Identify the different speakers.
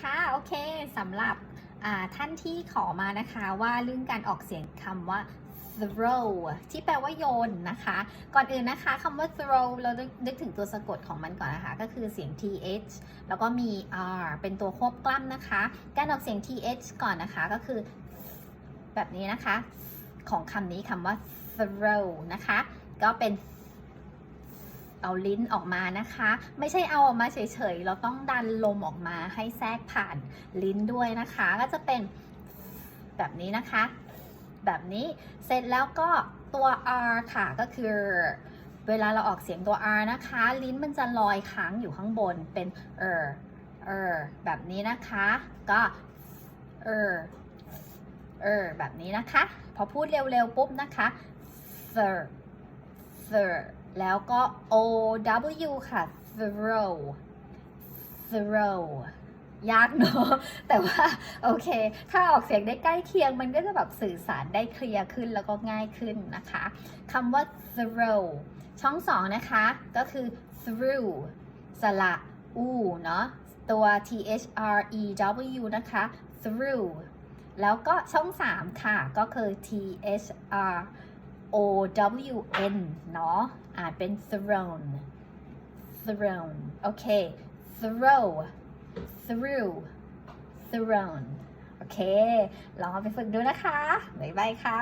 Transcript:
Speaker 1: ค่ะโอเคสำหรับท่านที่ขอมานะคะว่าเรื่องการออกเสียงคำว่า throw ที่แปลว่าโยนนะคะ ก่อนอื่นนะคะคำว่า throw เรานึกถึงตัวสะกดของมันก่อนนะคะ ก็คือเสียง th แล้วก็มี r เป็นตัวควบกล้ำนะคะ การออกเสียง th ก่อนนะคะก็คือ แบบนี้นะคะ ของคำนี้คำว่า throw นะคะ ก็เป็น เอาลิ้นออกมานะคะ ไม่ใช่เอาออกมาเฉยๆ เราต้องดันลมออกมาให้แทรกผ่านลิ้นด้วยนะคะ ก็จะเป็นแบบนี้นะคะ แบบนี้เสร็จแล้วก็ตัว r ค่ะก็คือเวลาเราออกเสียงตัว r นะคะ ลิ้นมันจะลอยค้างอยู่ข้างบนเป็นเออเออแบบนี้นะคะ ก็เออเออแบบนี้นะคะ พอพูดเร็วๆปุ๊บนะคะ thir thir แล้วก็ o w ค่ะ throw throw ยากเนอะแต่ว่าโอเค ถ้าออกเสียงได้ใกล้เคียงมันก็จะแบบสื่อสารได้เคลียร์ขึ้นแล้วก็ง่ายขึ้นนะคะคำว่า throw ช่องสองนะคะ ก็คือ through สระอูเนาะตัว t h r e w นะคะ through แล้วก็ช่องสามค่ะ ก็คือ t h r o w n เนาะอ่านเป็น Throne Throne โอเค throw through Throne โอเค ลองเอาไปฝึกดูนะคะ บ๊ายบายค่ะ